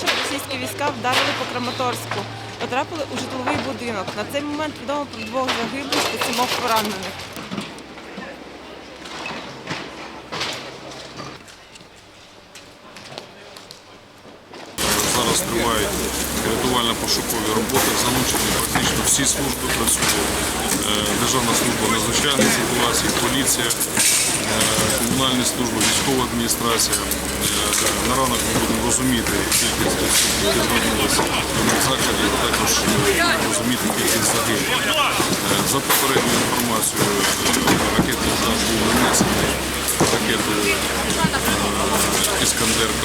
російські війська вдарили по Краматорську, потрапили у житловий будинок. На цей момент відомо про двох загиблих та сімох поранених. Зараз тривають рятувально-пошукові роботи, залучені практично всі служби працює. Е, Державна служба надзвичайних ситуацій, поліція, е, комунальні служби, військова адміністрація. Е, На ранок ми будемо розуміти кількість звернулися до закладів, також розуміти кількість загиблих. Е, За попередньою інформацією, е, ракетний удар був нанесений ракетою е, Іскандер-К.